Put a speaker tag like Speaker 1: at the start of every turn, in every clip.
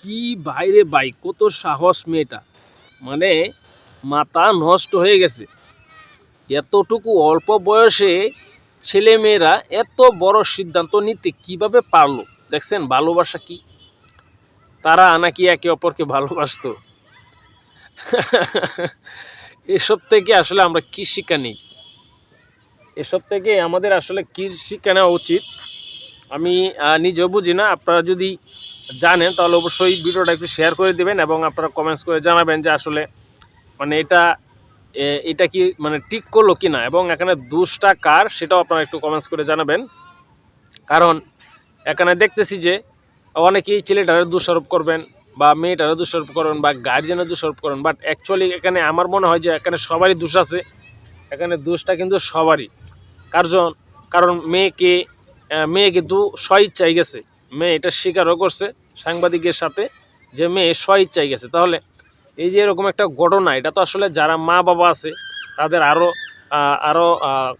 Speaker 1: কি বাইরে বাই কত সাহস মেয়েটা। মানে মাথা নষ্ট হয়ে গেছে। এতটুকু অল্প বয়সে ছেলে মেয়েরা এত বড় সিদ্ধান্ত নিতে কীভাবে পারল? দেখছেন, ভালোবাসা কি? তারা নাকি একে অপরকে ভালোবাসতো। এসব থেকে আসলে আমরা কি শিক্ষা নিই? এসব থেকে আমাদের আসলে কি শিক্ষা নেওয়া উচিত? আমি নিজেও বুঝি না। আপনারা যদি জানেন, তাহলে অবশ্যই ভিডিওটা একটু শেয়ার করে দিবেন এবং আপনারা কমেন্টস করে জানাবেন যে আসলে মানে এটা এটা কি মানে ঠিক করল কি না এবং এখানে দুষ্টা কার সেটাও আপনারা একটু কমেন্টস করে জানাবেন। কারণ, এখানে দেখতেছি যে অনেকেই ছেলেটারে দোষারোপ করবেন বা মেয়েটারে দোষারোপ করবেন বা গার্জেনের দোষারোপ করবেন বাট অ্যাকচুয়ালি এখানে আমার মনে হয় যে এখানে সবারই দোষ আছে। এখানে দোষটা কিন্তু সবারই। কারণ কারণ মেয়েকে মেয়ে কিন্তু স্বইচ্ছায় গেছে। মেয়ে এটা স্বীকারও করছে সাংবাদিকের সাথে যে মেয়ে স্বইচ্ছায় গেছে। তাহলে এই যে এরকম একটা ঘটনা, এটা তো আসলে যারা মা বাবা আছে, তাদের আরও আরও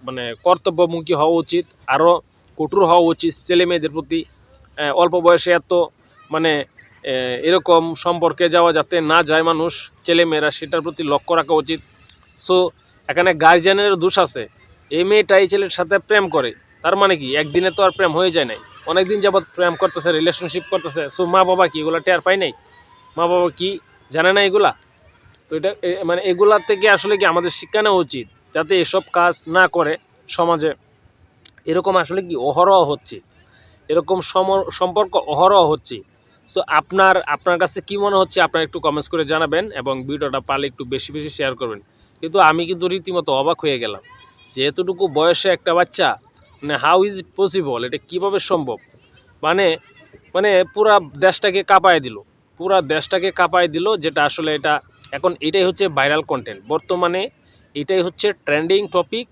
Speaker 1: মানে কর্তব্যমুখী হওয়া উচিত আরও কঠোর হওয়া উচিত ছেলে মেয়েদের প্রতি অল্প বয়সে এত মানে এরকম সম্পর্কে যাওয়া যাতে না যায় মানুষ, ছেলে মেয়েরা সেটার প্রতি লক্ষ্য রাখা উচিত। সো, এখানে গার্জিয়ানের দোষ আছে। এই মেয়েটা এই ছেলের সাথে প্রেম করে, তার মানে কি? একদিনে তো আর প্রেম হয়ে যায় নাই। অনেকদিন যাবৎ প্রেম করতেছে রিলেশনশিপ করতেছে। সো মা বাবা কি এগুলো টের পায় নাই? মা বাবা কি জানে না এগুলা? তো এটা মানে এগুলার থেকে আসলে কি আমাদের শিক্ষা নেওয়া উচিত? যাতে এসব কাজ না করে সমাজে। এরকম আসলে কি অহরহ হচ্ছে? এরকম সম- সম্পর্ক অহরহ হচ্ছে। সো আপনার আপনার কাছে কি মনে হচ্ছে আপনার একটু কমেন্টস করে জানাবেন এবং ভিডিওটা পারলে একটু বেশি বেশি শেয়ার করবেন। কিন্তু আমি কিন্তু রীতিমতো অবাক হয়ে গেলাম। যে এতটুকু বয়সে একটা বাচ্চা মানে হাউ ইজ ইট পসিবল এটা কীভাবে সম্ভব? মানে মানে পুরা দেশটাকে কাঁপায় দিল। পুরা দেশটাকে কাঁপায় দিল যেটা আসলে এটা, এখন এটাই হচ্ছে ভাইরাল কন্টেন্ট বর্তমানে এটাই হচ্ছে ট্রেন্ডিং টপিক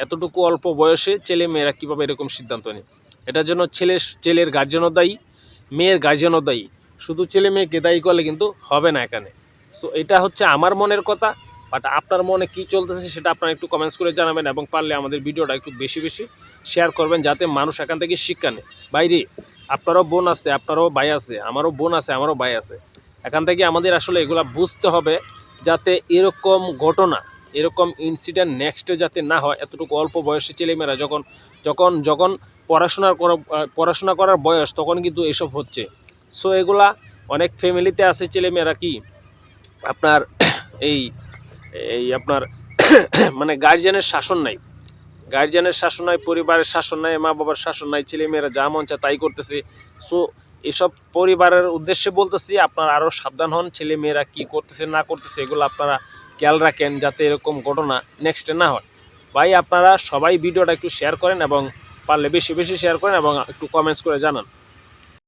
Speaker 1: এতটুকু অল্প বয়সে ছেলে মেয়েরা কীভাবে এরকম সিদ্ধান্ত নেয়? এটার জন্য ছেলে, ছেলের গার্জেনও দায়ী, মেয়ের গার্জেনও দায়ী। শুধু ছেলে মেয়েকে দায়ী করলে কিন্তু হবে না এখানে। সো এটা হচ্ছে আমার মনের কথা। বাট আপনার মনে কি চলতেছে সেটা আপনারা একটু কমেন্টস করে জানাবেন এবং পারলে আমাদের ভিডিওটা একটু বেশি বেশি শেয়ার করবেন যাতে মানুষ এখান থেকে শিক্ষা নেয়। বাইরে, আপনারও বোন আছে, আপনারও ভাই আছে, আমারও বোন আছে, আমারও ভাই আছে। এখান থেকে আমাদের আসলে এগুলা বুঝতে হবে যাতে এরকম ঘটনা, এরকম ইনসিডেন্ট নেক্সটে যাতে না হয়, এতটুকু অল্প বয়সী ছেলেমেয়েরা যখন যখন যখন পড়াশোনা করা, পড়াশোনা করার বয়স তখন কিন্তু এসব হচ্ছে। সো এগুলা অনেক ফ্যামিলিতে আছে ছেলেমেয়েরা কি? আপনার এই এই আপনার মানে গার্জিয়ানের শাসন নাই। গার্জিয়ানের শাসন নাই, পরিবারের শাসন নাই মা বাবার শাসন নাই, ছেলেমেয়েরা যা মন চায় তাই করতেছে। সো এসব পরিবারের উদ্দেশ্যে বলতেছি, আপনারা আরও সাবধান হন ছেলে মেয়েরা কী করতেছে, না করতেছে, এগুলো আপনারা খেয়াল রাখেন যাতে এরকম ঘটনা নেক্সটে না হয়। ভাই, আপনারা সবাই ভিডিওটা একটু শেয়ার করেন এবং পারলে বেশি বেশি শেয়ার করেন এবং একটু কমেন্টস করে জানান।